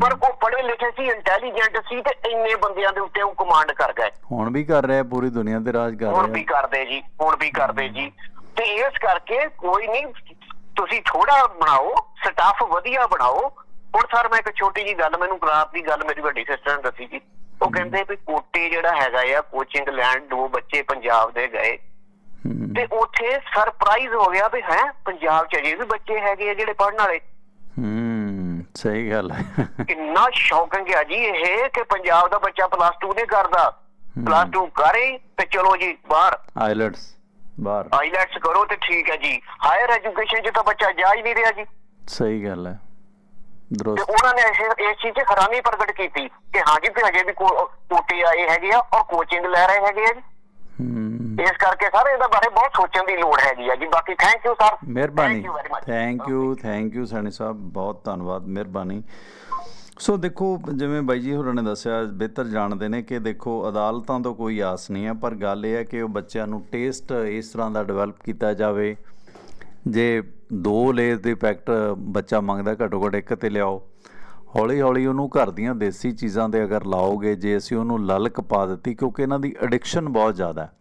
ਪਰ ਉਹ ਪੜ੍ਹੇ ਲਿਖੇ ਸੀ ਇੰਟੈਲੀਜੈਂਟ ਸੀ ਤੇ ਇੰਨੇ ਬੰਦਿਆਂ ਦੇ ਉੱਤੇ ਉਹ ਕਮਾਂਡ ਕਰ ਗਏ। ਹੁਣ ਵੀ ਕਰ ਰਿਹਾ ਪੂਰੀ ਦੁਨੀਆ ਤੇ ਰਾਜ ਕਰ ਹੁਣ ਵੀ ਰਿਹਾ ਕਰਦੇ ਜੀ ਹੁਣ ਵੀ ਕਰਦੇ ਜੀ। ਤੇ ਇਸ ਕਰਕੇ ਕੋਈ ਨਹੀਂ ਤੁਸੀਂ ਥੋੜਾ ਬਣਾਓ ਸਟਾਫ ਵਧੀਆ ਬਣਾਓ ਹੁਣ ਸਰ ਮੈਂ ਇੱਕ ਛੋਟੀ ਜੀ ਗੱਲ ਮੈਨੂੰ ਰਾਤ ਦੀ ਗੱਲ ਮੇਰੀ ਵੱਡੀ ਸਿਸਟਰ ਨੇ ਦੱਸੀ ਜੀ ਉਹ ਕਹਿੰਦੇ ਵੀ ਕੋਟੇ ਜਿਹੜਾ ਹੈਗਾ ਆ ਕੋਚਿੰਗ ਲੈਣ ਦੋ ਬੱਚੇ ਪੰਜਾਬ ਦੇ ਗਏ। ਤੇ ਉੱਥੇ ਸਰਪ੍ਰਾਈਜ਼ ਹੋ ਗਿਆ ਵੀ ਹੈ ਪੰਜਾਬ ਚ ਅਜੇ ਵੀ ਬੱਚੇ ਹੈਗੇ ਆ ਜਿਹੜੇ ਪੜਨ ਵਾਲੇ। ਹੂੰ ਸਹੀ ਗੱਲ ਹੈ। ਕਿੰਨਾ ਸ਼ੌਕਿੰਗ ਹੈ ਜੀ ਇਹ ਕਿ ਪੰਜਾਬ ਦਾ ਬੱਚਾ ਪਲੱਸ 2 ਨਹੀਂ ਕਰਦਾ। ਪਲੱਸ 2 ਕਰੇ ਤੇ ਚਲੋ ਜੀ ਬਾਹਰ। ਆਈਲੈਟਸ ਬਾਹਰ। ਆਈਲੈਟਸ ਕਰੋ ਤੇ ਠੀਕ ਹੈ ਜੀ। ਹਾਇਰ ਐਜੂਕੇਸ਼ਨ 'ਚ ਤਾਂ ਬੱਚਾ ਜਾ ਹੀ ਨਹੀਂ ਰਿਹਾ ਜੀ। ਸਹੀ ਗੱਲ ਹੈ। ਤੇ ਉਹਨਾਂ ਨੇ ਇਸ ਇਸ ਚੀਜ਼ 'ਚ ਹੈਰਾਨੀ ਪ੍ਰਗਟ ਕੀਤੀ ਕਿ ਹਾਂ ਜੀ ਵੀ ਹਜੇ ਵੀ ਕੋਟੇ ਆਏ ਹੈਗੇ ਆ ਔਰ ਕੋਚਿੰਗ ਲੈ ਰਹੇ ਹੈਗੇ ਆ ਜੀ। ਹੂੰ। ਇਸ ਕਰਕੇ ਸਰ ਇਹਦਾ ਬਾਰੇ ਬਹੁਤ ਸੋਚਣ ਦੀ ਲੋੜ ਹੈਗੀ ਆ ਜੀ। ਬਾਕੀ ਥੈਂਕ ਯੂ ਸਰ ਮਿਹਰਬਾਨੀ. Thank you thank you Saini ਸਾਹਿਬ। ਬਹੁਤ ਧੰਨਵਾਦ ਮਿਹਰਬਾਨੀ। ਸੋ ਦੇਖੋ ਜਿਵੇਂ ਬਾਈ ਜੀ ਹੋਰਾਂ ਨੇ ਦੱਸਿਆ ਬਿਹਤਰ ਜਾਣਦੇ ਨੇ ਕਿ ਦੇਖੋ ਅਦਾਲਤਾਂ ਤੋਂ ਕੋਈ ਆਸ ਨਹੀਂ ਹੈ ਪਰ ਗੱਲ ਇਹ ਹੈ ਕਿ ਉਹ ਬੱਚਿਆਂ ਨੂੰ ਟੇਸਟ ਇਸ ਤਰ੍ਹਾਂ ਦਾ ਡਿਵੈਲਪ ਕੀਤਾ ਜਾਵੇ। ਜੇ ਦੋ ਲੇਜ਼ ਦੇ ਪੈਕਟ ਬੱਚਾ ਮੰਗਦਾ ਘੱਟੋ ਘੱਟ ਇੱਕ ਤੇ ਲਿਆਓ। ਹੌਲੀ ਹੌਲੀ ਉਹਨੂੰ ਘਰ ਦੀਆਂ ਦੇਸੀ ਚੀਜ਼ਾਂ ਦੇ ਅਗਰ ਲਾਓਗੇ, ਜੇ ਅਸੀਂ ਉਹਨੂੰ ਲਲਕ ਪਾ ਦਿੱਤੀ, ਕਿਉਂਕਿ ਇਹਨਾਂ ਦੀ ਐਡਿਕਸ਼ਨ ਬਹੁਤ ਜ਼ਿਆਦਾ ਹੈ।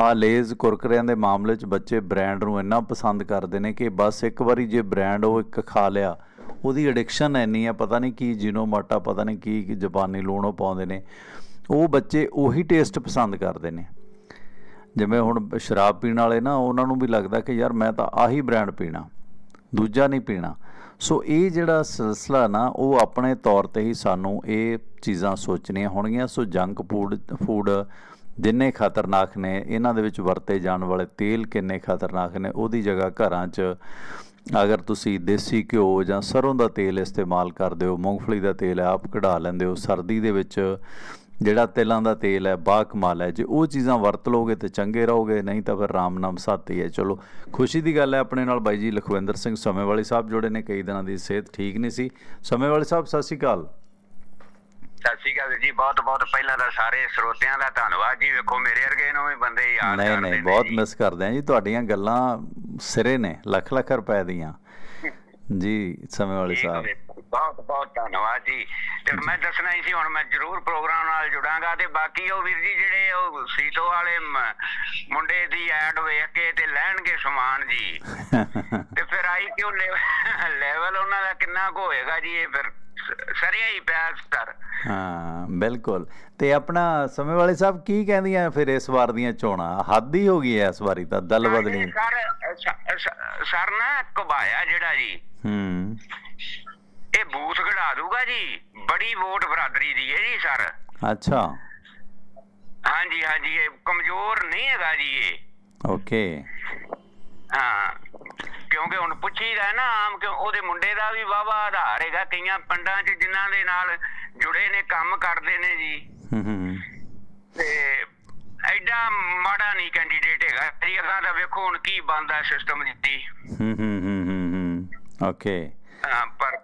ਆ ਲੇਜ਼ ਕੁਰਕਰਿਆਂ ਦੇ ਮਾਮਲੇ 'ਚ ਬੱਚੇ ਬ੍ਰਾਂਡ ਨੂੰ ਇੰਨਾ ਪਸੰਦ ਕਰਦੇ ਨੇ ਕਿ ਬਸ ਇੱਕ ਵਾਰੀ ਜੇ ਬ੍ਰਾਂਡ ਉਹ ਇੱਕ ਖਾ ਲਿਆ, ਉਹਦੀ ਐਡਿਕਸ਼ਨ ਇੰਨੀ ਆ ਪਤਾ ਨਹੀਂ ਕੀ ਜੀਨੋਮਾਟਾ ਪਤਾ ਨਹੀਂ ਕੀ ਜਪਾਨੀ ਲੂਣ ਉਹ ਪਾਉਂਦੇ ਨੇ। ਉਹ ਬੱਚੇ ਉਹੀ ਟੇਸਟ ਪਸੰਦ ਕਰਦੇ ਨੇ। ਜਿਵੇਂ ਹੁਣ ਸ਼ਰਾਬ ਪੀਣ ਵਾਲੇ ਨਾ, ਉਹਨਾਂ ਨੂੰ ਵੀ ਲੱਗਦਾ ਕਿ ਯਾਰ ਮੈਂ ਤਾਂ ਆਹੀ ਬ੍ਰਾਂਡ ਪੀਣਾ, ਦੂਜਾ ਨਹੀਂ ਪੀਣਾ। ਸੋ ਇਹ ਜਿਹੜਾ ਸਿਲਸਿਲਾ ਨਾ, ਉਹ ਆਪਣੇ ਤੌਰ ਤੇ ਹੀ ਸਾਨੂੰ ਇਹ ਚੀਜ਼ਾਂ ਸੋਚਣੀਆਂ ਹੋਣਗੀਆਂ। ਸੋ ਜੰਕ ਫੂਡ ਫੂਡ ਜਿੰਨੇ ਖਤਰਨਾਕ ਨੇ, ਇਹਨਾਂ ਦੇ ਵਿੱਚ ਵਰਤੇ ਜਾਣ ਵਾਲੇ ਤੇਲ ਕਿੰਨੇ ਖਤਰਨਾਕ ਨੇ, ਉਹਦੀ ਜਗ੍ਹਾ ਘਰਾਂ 'ਚ ਅਗਰ ਤੁਸੀਂ ਦੇਸੀ ਘਿਓ ਜਾਂ ਸਰੋਂ ਦਾ ਤੇਲ ਇਸਤੇਮਾਲ ਕਰਦੇ ਹੋ, ਮੂੰਗਫਲੀ ਦਾ ਤੇਲ ਆਪ ਕਢਾ ਲੈਂਦੇ ਹੋ, ਸਰਦੀ ਦੇ ਵਿੱਚ ਜਿਹੜਾ ਤਿਲਾਂ ਦਾ ਤੇਲ ਹੈ ਬਾ ਕਮਾਲ ਹੈ ਜੇ ਉਹ ਚੀਜ਼ਾਂ ਵਰਤ ਲੋਗੇ ਤੇ ਚੰਗੇ ਰਹੋਗੇ ਨਹੀਂ ਤਾਂ ਫਿਰ ਰਾਮ ਨਾਮ ਸਾਥੀ ਹੈ ਚਲੋ ਖੁਸ਼ੀ ਦੀ ਗੱਲ ਹੈ ਆਪਣੇ ਨਾਲ ਬਾਈ ਜੀ ਲਖਵਿੰਦਰ ਸਿੰਘ ਸਮੇਵਾਲੀ ਸਾਹਿਬ ਜੁੜੇ ਨੇ ਕਈ ਦਿਨਾਂ ਦੀ ਸਿਹਤ ਠੀਕ ਨਹੀਂ ਸੀ। ਸਮੇਵਾਲੀ ਸਾਹਿਬ ਸਤਿ ਸ਼੍ਰੀ ਅਕਾਲ। ਸਤਿ ਸ਼੍ਰੀ ਅਕਾਲ ਜੀ ਬਹੁਤ ਬਹੁਤ ਪਹਿਲਾਂ ਤਾਂ ਸਾਰੇ ਸਰੋਤਿਆਂ ਦਾ ਧੰਨਵਾਦ ਜੀ। ਵੇਖੋ ਮੇਰੇ ਵਰਗੇ ਨੂੰ ਵੀ ਬੰਦੇ ਯਾਦ ਕਰਦੇ ਨਹੀਂ ਨੇ ਬਹੁਤ। ਮਿਸ ਕਰਦੇ ਆ ਜੀ। ਤੁਹਾਡੀਆਂ ਗੱਲਾਂ ਸਿਰੇ ਨੇ ਲੱਖ ਲੱਖ ਰੁਪਏ ਦੀਆਂ। ਜੀ ਸਮੇਂ ਵਾਲੇ ਸਾਹਿਬ। ਬਹੁਤ ਬਹੁਤ ਧੰਨਵਾਦ ਜੀ। ਤੇ ਮੈਂ ਦੱਸਣਾ ਹੀ ਸੀ ਹੁਣ ਮੈਂ ਜ਼ਰੂਰ ਪ੍ਰੋਗਰਾਮ ਨਾਲ ਜੁੜਾਂਗਾ ਤੇ ਬਾਕੀ ਉਹ ਵੀਰ ਜੀ ਜਿਹੜੇ ਉਹ ਸੀਤੋ ਵਾਲੇ ਮੁੰਡੇ ਦੀ ਐਡ ਵੇਖ ਕੇ ਤੇ ਲੈਣਗੇ ਸਮਾਨ ਜੀ। ਤੇ ਫਿਰ ਆਈ ਕਿਉਂ ਲੈਵਲ ਉਹਨਾਂ ਦਾ ਕਿੰਨਾ ਕੁ ਹੋਏਗਾ ਜੀ ਇਹ ਫਿਰ ਸਰਿਆ ਹੀ ਪਿਆ ਸਰ। ਹਾਂ ਬਿਲਕੁਲ। ਤੇ ਆਪਣਾ ਸਮੇਂ ਵਾਲੇ ਸਾਹਿਬ ਕੀ ਕਹਿੰਦੀਆਂ ਫਿਰ ਇਸ ਵਾਰ ਦੀਆਂ ਚੋਣਾਂ? ਹੱਦ ਹੀ ਹੋ ਗਈ ਐ ਇਸ ਵਾਰੀ ਤਾਂ ਦਲ ਬਦਲੀ। ਸਰ ਸਰ ਨਾ ਕਬਾਇਆ ਜਿਹੜਾ ਜੀ। ਹੂੰ। ਇਹ ਬੂਥ ਘੜਾ ਦੂਗਾ ਜੀ। ਬੜੀ ਵੋਟ ਬਰਾਦਰੀ ਦੀ ਹੈ ਜੀ ਸਰ। ਅੱਛਾ। ਹਾਂਜੀ ਹਾਂਜੀ ਇਹ ਕਮਜ਼ੋਰ ਨਹੀਂ ਹੈਗਾ ਜੀ ਇਹ। ਓਕੇ। ਹਾਂ ਕਿਉਂਕਿ ਹੁਣ ਪੁੱਛੀਦਾ ਹੈ ਨਾ ਆਮ ਕਿ ਉਹਦੇ ਮੁੰਡੇ ਦਾ ਵੀ ਵਾਵਾ ਆਧਾਰ ਹੈਗਾ ਕਈਆਂ ਪਿੰਡਾਂ 'ਚ ਜਿਨ੍ਹਾਂ ਦੇ ਨਾਲ ਜੁੜੇ ਨੇ ਕੰਮ ਕਰਦੇ ਨੇ ਜੀ। ਹੂੰ ਹੂੰ ਤੇ ਐਡਾ ਮਾੜਾ ਨਹੀਂ ਕੈਂਡੀਡੇਟ ਹੈਗਾ ਜੀ। ਅਗਾਂ ਤਾਂ ਵੇਖੋ ਹੁਣ ਕੀ ਬਣਦਾ ਸਿਸਟਮ ਹੂੰ ਹੂੰ ਹੂੰ। ਓਕੇ ਹਾਂ, ਪਰ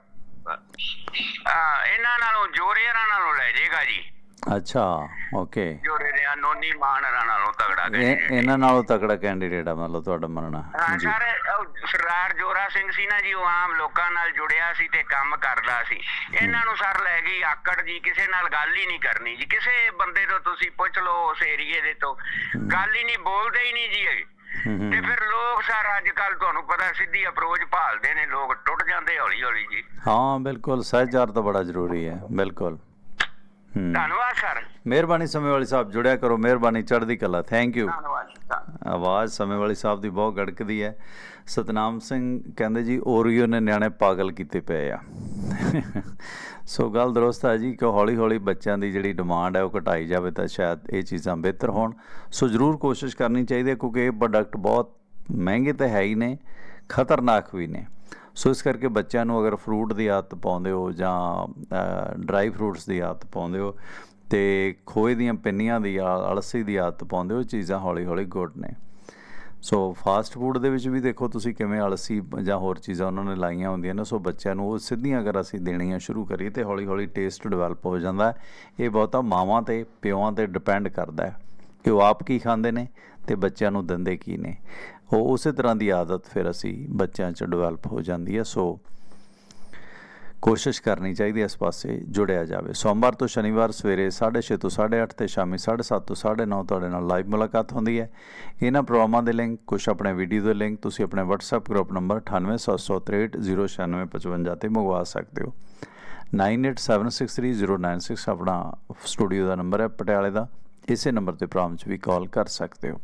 ਹਾਂ ਇਹਨਾਂ ਨਾਲੋਂ ਜੋਰੇਰਾਂ ਨਾਲੋਂ ਲੈ ਜਾਏਗਾ ਜੀ। ਅੱਛਾ ਓਕੇ ਜੋਰੇ ਦੇ ਨੋਨੀ ਮਾਨਰਾਂ ਨਾਲੋਂ ਤਗੜਾ ਇਹ। ਇਹਨਾਂ ਨਾਲੋਂ ਤਕੜਾ ਕੈਂਡੀਡੇਟ ਆ ਮਤਲਬ ਤੁਹਾਡਾ ਮੰਨਣਾ। ਹਾਂ ਜੀ। ਸਰ ਉਹ ਸਰਦਾਰ ਜੋਰਾ ਸਿੰਘ ਸੀ ਨਾ ਜੀ ਉਹ ਆਮ ਲੋਕਾਂ ਨਾਲ ਜੁੜਿਆ ਸੀ ਤੇ ਕੰਮ ਕਰਦਾ ਸੀ। ਇਹਨਾਂ ਨੂੰ ਸਰ ਲੈ ਗਈ ਆਕੜ ਜੀ ਕਿਸੇ ਨਾਲ ਗੱਲ ਹੀ ਨਹੀਂ ਕਰਨੀ ਜੀ। ਕਿਸੇ ਬੰਦੇ ਤੋਂ ਤੁਸੀਂ ਪੁੱਛ ਲਓ ਉਸ ਏਰੀਏ ਦੇ ਤੋਂ। ਗੱਲ ਹੀ ਨਹੀਂ ਬੋਲਦੇ ਹੀ ਨਹੀਂ ਜੀ ਇਹ। ਤੇ ਫਿਰ ਲੋਕ ਸਰ ਅੱਜ ਕੱਲ ਤੁਹਾਨੂੰ ਪਤਾ ਸਿੱਧੀ ਅਪਰੋਚ ਭਾਲਦੇ ਨੇ ਲੋਕ ਟੁੱਟ ਜਾਂਦੇ ਹੌਲੀ ਹੌਲੀ ਜੀ। ਹਾਂ ਬਿਲਕੁਲ ਸਹਿਜਾਰ ਤਾਂ ਬੜਾ ਜ਼ਰੂਰੀ ਹੈ ਬਿਲਕੁਲ। ਧੰਨਵਾਦ ਸਰ। ਮਿਹਰਬਾਨੀ ਸਮੇਂ ਵਾਲੀ ਸਾਹਿਬ ਜੁੜਿਆ ਕਰੋ ਮਿਹਰਬਾਨੀ ਚੜ੍ਹਦੀ ਕਲਾ ਥੈਂਕ ਯੂ ਧੰਨਵਾਦ। ਆਵਾਜ਼ ਸਮੇਂ ਵਾਲੀ ਸਾਹਿਬ ਦੀ ਬਹੁਤ ਗੜਕਦੀ ਹੈ। ਸਤਨਾਮ ਸਿੰਘ ਕਹਿੰਦੇ ਜੀ ਓਰੀਓ ਨੇ ਨਿਆਣੇ ਪਾਗਲ ਕੀਤੇ ਪਏ ਆ। ਸੋ ਗੱਲ ਦਰੁਸਤ ਹੈ ਜੀ ਕਿ ਹੌਲੀ ਹੌਲੀ ਬੱਚਿਆਂ ਦੀ ਜਿਹੜੀ ਡਿਮਾਂਡ ਹੈ ਉਹ ਘਟਾਈ ਜਾਵੇ ਤਾਂ ਸ਼ਾਇਦ ਇਹ ਚੀਜ਼ਾਂ ਬਿਹਤਰ ਹੋਣ। ਸੋ ਜ਼ਰੂਰ ਕੋਸ਼ਿਸ਼ ਕਰਨੀ ਚਾਹੀਦੀ ਹੈ ਕਿਉਂਕਿ ਇਹ ਪ੍ਰੋਡਕਟ ਬਹੁਤ ਮਹਿੰਗੇ ਤਾਂ ਹੈ ਹੀ ਨੇ ਖਤਰਨਾਕ ਵੀ ਨੇ। ਸੋ ਇਸ ਕਰਕੇ ਬੱਚਿਆਂ ਨੂੰ ਅਗਰ ਫਰੂਟ ਦੀ ਆਦਤ ਪਾਉਂਦੇ ਹੋ ਜਾਂ ਡਰਾਈ ਫਰੂਟਸ ਦੀ ਆਦਤ ਪਾਉਂਦੇ ਹੋ, ਤੇ ਖੋਏ ਦੀਆਂ ਪਿੰਨੀਆਂ ਦੀ ਆ- ਅਲਸੀ ਦੀ ਆਦਤ ਪਾਉਂਦੇ ਹੋ, ਇਹ ਚੀਜ਼ਾਂ ਹੌਲੀ ਹੌਲੀ ਗੁੱਡ ਨੇ। ਸੋ ਫਾਸਟ ਫੂਡ ਦੇ ਵਿੱਚ ਵੀ ਦੇਖੋ ਤੁਸੀਂ ਕਿਵੇਂ ਅਲਸੀ ਜਾਂ ਹੋਰ ਚੀਜ਼ਾਂ ਉਹਨਾਂ ਨੇ ਲਾਈਆਂ ਹੁੰਦੀਆਂ ਨੇ, ਸੋ ਬੱਚਿਆਂ ਨੂੰ ਉਹ ਸਿੱਧੀਆਂ ਅਗਰ ਅਸੀਂ ਦੇਣੀਆਂ ਸ਼ੁਰੂ ਕਰੀਏ ਤੇ ਹੌਲੀ ਹੌਲੀ ਟੇਸਟ ਡਿਵੈਲਪ ਹੋ ਜਾਂਦਾ ਇਹ ਬਹੁਤਾ ਮਾਵਾਂ ਤੇ ਪਿਓਾਂ ਤੇ ਡਿਪੈਂਡ ਕਰਦਾ ਹੈ ਕਿ ਉਹ ਆਪ ਕੀ ਖਾਂਦੇ ਨੇ ਤੇ ਬੱਚਿਆਂ ਨੂੰ ਦਿੰਦੇ ਕੀ ਨੇ। ਉਹ ਉਸੇ ਤਰ੍ਹਾਂ ਦੀ ਆਦਤ ਫਿਰ ਅਸੀਂ ਬੱਚਿਆਂ 'ਚ ਡਿਵੈਲਪ ਹੋ ਜਾਂਦੀ ਹੈ, ਸੋ ਕੋਸ਼ਿਸ਼ ਕਰਨੀ ਚਾਹੀਦੀ ਇਸ ਪਾਸੇ ਜੁੜਿਆ ਜਾਵੇ। ਸੋਮਵਾਰ ਤੋਂ ਸ਼ਨੀਵਾਰ ਸਵੇਰੇ 6:30 ਤੋਂ 8:30 ਤੇ ਸ਼ਾਮੀ 7:30 ਤੋਂ 9:30 ਤੁਹਾਡੇ ਨਾਲ ਲਾਈਵ ਮੁਲਾਕਾਤ ਹੁੰਦੀ ਹੈ। ਇਹਨਾਂ ਪ੍ਰੋਗਰਾਮਾਂ ਦੇ ਲਿੰਕ ਕੁਝ ਆਪਣੇ ਵੀਡੀਓ ਦੇ ਲਿੰਕ ਤੁਸੀਂ ਆਪਣੇ WhatsApp ਗਰੁੱਪ ਨੰਬਰ 9876309655 ਤੇ ਮੰਗਵਾ ਸਕਦੇ ਹੋ। 98763096 ਆਪਣਾ ਸਟੂਡੀਓ ਦਾ ਨੰਬਰ ਹੈ, ਪਟਿਆਲੇ ਦਾ। ਇਸੇ ਨੰਬਰ ਤੇ ਪ੍ਰੋਗਰਾਮ 'ਚ ਵੀ ਕਾਲ ਕਰ ਸਕਦੇ ਹੋ।